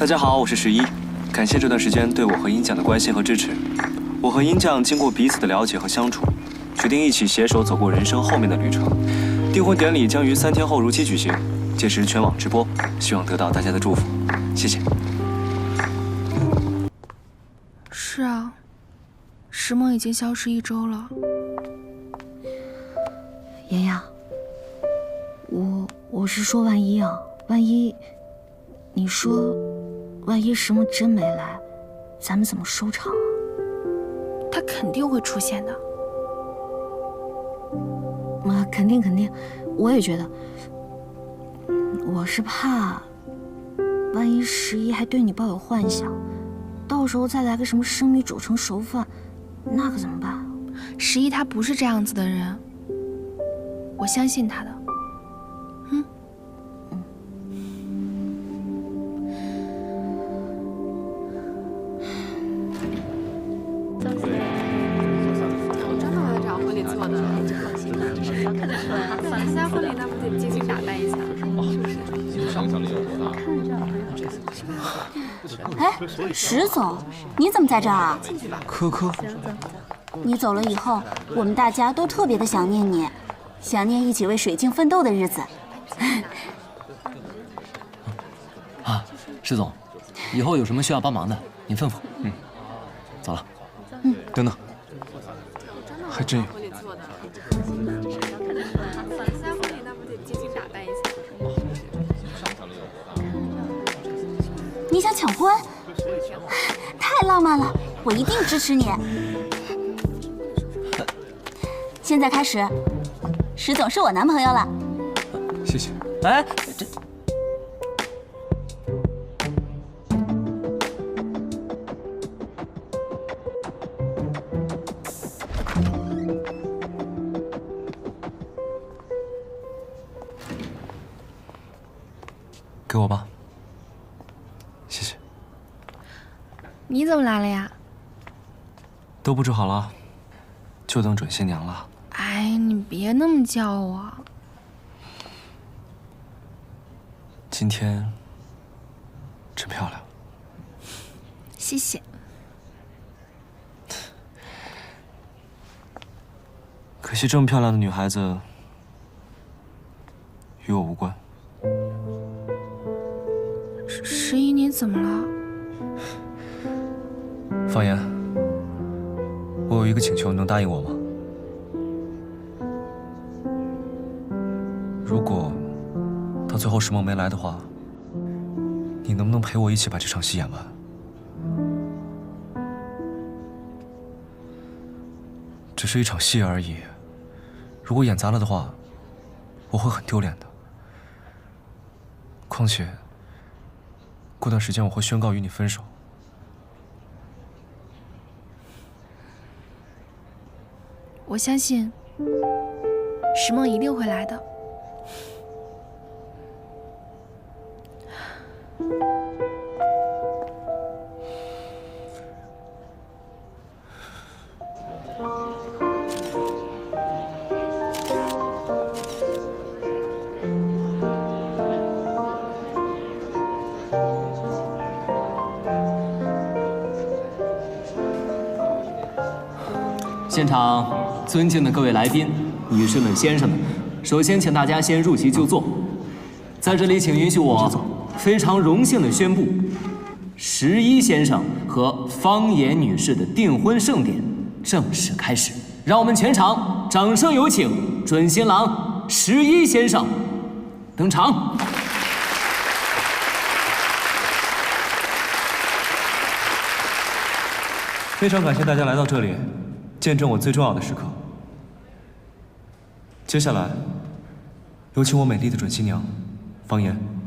大家好，我是十一，感谢这段时间对我和殷酱的关心和支持。我和殷酱经过彼此的了解和相处，决定一起携手走过人生后面的旅程。订婚典礼将于三天后如期举行，届时全网直播，希望得到大家的祝福，谢谢。是啊，石梦已经消失一周了。妍妍，我我是说，万一啊，万一，你说，万一石梦真没来，咱们怎么收场啊？他肯定会出现的。啊，肯定肯定，我也觉得。我是怕，万一十一还对你抱有幻想，到时候再来个什么生米煮成熟饭，那可怎么办？十一他不是这样子的人，我相信他的。哎，石总，你怎么在这儿啊？科科，你走了以后，我们大家都特别的想念你，想念一起为水晶奋斗的日子。啊，石总，以后有什么需要帮忙的，您吩咐。嗯，走了。嗯，等等，还真有。你想抢婚？太浪漫了，我一定支持你。现在开始，石总是我男朋友了。谢谢。哎，这给我吧。谢谢。你怎么来了呀？都布置好了，就等准新娘了。哎，你别那么叫我。今天真漂亮。谢谢。可惜这么漂亮的女孩子与我无关。十十一，你怎么了？方言，我有一个请求，你能答应我吗？如果到最后石梦没来的话，你能不能陪我一起把这场戏演完？只是一场戏而已，如果演砸了的话，我会很丢脸的。况且，过段时间我会宣告与你分手。我相信石梦一定会来的。现场尊敬的各位来宾、女士们、先生们，首先请大家先入席就坐。在这里，请允许我非常荣幸的宣布，十一先生和方言女士的订婚盛典正式开始。让我们全场掌声有请准新郎十一先生登场。非常感谢大家来到这里，见证我最重要的时刻。接下来，有请我美丽的准新娘，方言。